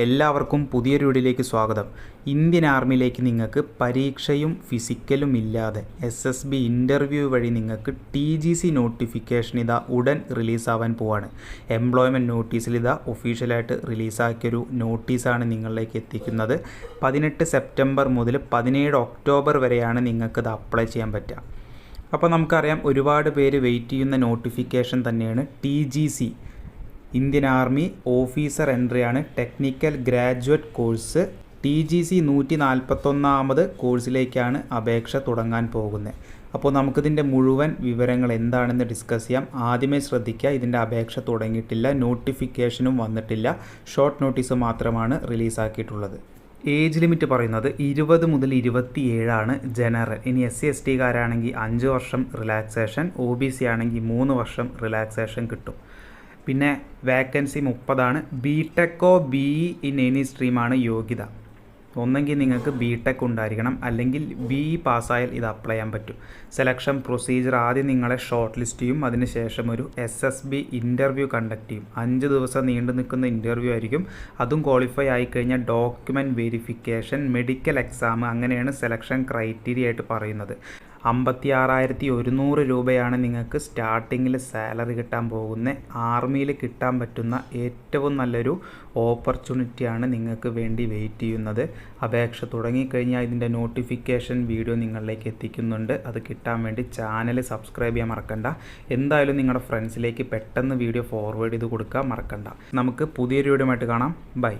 എല്ലാവർക്കും പുതിയൊരു വീഡിയോയിലേക്ക് സ്വാഗതം. ഇന്ത്യൻ ആർമിയിലേക്ക് നിങ്ങൾക്ക് പരീക്ഷയും ഫിസിക്കലും ഇല്ലാതെ എസ് എസ് ബി ഇന്റർവ്യൂ വഴി നിങ്ങൾക്ക് ടി ജി സി നോട്ടിഫിക്കേഷൻ ഇതാ ഉടൻ റിലീസാവാൻ പോവാണ്. എംപ്ലോയ്മെന്റ് നോട്ടീസിൽ ഇതാ ഒഫീഷ്യലായിട്ട് റിലീസാക്കിയൊരു നോട്ടീസാണ് നിങ്ങളിലേക്ക് എത്തിക്കുന്നത്. പതിനെട്ട് സെപ്റ്റംബർ മുതൽ പതിനേഴ് ഒക്ടോബർ വരെയാണ് നിങ്ങൾക്ക് ഇത് അപ്ലൈ ചെയ്യാൻ പറ്റുക. അപ്പോൾ നമുക്കറിയാം ഒരുപാട് പേര് വെയിറ്റ് ചെയ്യുന്ന നോട്ടിഫിക്കേഷൻ തന്നെയാണ് T G C Indian army officer എൻട്രിയാണ് technical graduate course. T G C നൂറ്റി നാൽപ്പത്തൊന്നാമത് കോഴ്സിലേക്കാണ് അപേക്ഷ തുടങ്ങാൻ പോകുന്നത്. അപ്പോൾ നമുക്കിതിന്റെ മുഴുവൻ വിവരങ്ങൾ എന്താണെന്ന് ഡിസ്കസ് ചെയ്യാം. ആദ്യമേ ശ്രദ്ധിക്കുക ഇതിന്റെ അപേക്ഷ തുടങ്ങിയിട്ടില്ല നോട്ടിഫിക്കേഷനും വന്നിട്ടില്ല. ഷോർട്ട് നോട്ടീസ് മാത്രമാണ് റിലീസാക്കിയിട്ടുള്ളത്. ഏജ് ലിമിറ്റ് പറയുന്നത് ഇരുപത് മുതൽ ഇരുപത്തിയേഴാണ് ജനറൽ. ഇനി എസ് സി എസ് ടിക്കാരാണെങ്കിൽ അഞ്ച് വർഷം റിലാക്സേഷൻ ഒ ബി സി ആണെങ്കിൽ മൂന്ന് വർഷം റിലാക്സേഷൻ കിട്ടും. പിന്നെ വേക്കൻസി മുപ്പതാണ്. ബി ടെക്കോ ബി ഇ ഇൻ എനി സ്ട്രീമാണ് യോഗ്യത. ഒന്നെങ്കിൽ നിങ്ങൾക്ക് ബി ടെക് ഉണ്ടായിരിക്കണം. അല്ലെങ്കിൽ ബി ഇ പാസ്സായാൽ ഇത് അപ്ലൈ ചെയ്യാൻ പറ്റും. സെലക്ഷൻ പ്രൊസീജിയർ ആദ്യം നിങ്ങളെ ഷോർട്ട് ലിസ്റ്റ് ചെയ്യും അതിനുശേഷം ഒരു S S B interview conduct ചെയ്യും. അഞ്ച് ദിവസം നീണ്ടു നിൽക്കുന്ന ഇന്റർവ്യൂ ആയിരിക്കും. അതും ക്വാളിഫൈ ആയിക്കഴിഞ്ഞാൽ ഡോക്യുമെന്റ് വെരിഫിക്കേഷൻ മെഡിക്കൽ എക്സാം അങ്ങനെയാണ് സെലക്ഷൻ ക്രൈറ്റീരിയ ആയിട്ട് പറയുന്നത്. അമ്പത്തി ആറായിരത്തി ഒരുന്നൂറ് രൂപയാണ് നിങ്ങൾക്ക് സ്റ്റാർട്ടിങ്ങിൽ സാലറി കിട്ടാൻ പോകുന്ന ആർമിയിൽ കിട്ടാൻ പറ്റുന്ന ഏറ്റവും നല്ലൊരു ഓപ്പർച്യൂണിറ്റിയാണ് നിങ്ങൾക്ക് വേണ്ടി വെയിറ്റ് ചെയ്യുന്നത്. അപേക്ഷ തുടങ്ങിക്കഴിഞ്ഞാൽ ഇതിന്റെ നോട്ടിഫിക്കേഷൻ വീഡിയോ നിങ്ങളിലേക്ക് എത്തിക്കുന്നുണ്ട്. അത് കിട്ടാൻ വേണ്ടി ചാനൽ സബ്സ്ക്രൈബ് ചെയ്യാൻ മറക്കണ്ട. എന്തായാലും നിങ്ങളുടെ ഫ്രണ്ട്സിലേക്ക് പെട്ടെന്ന് വീഡിയോ ഫോർവേഡ് ചെയ്ത് കൊടുക്കാൻ മറക്കണ്ട. നമുക്ക് പുതിയൊരു വീഡിയോ കാണാം. ബൈ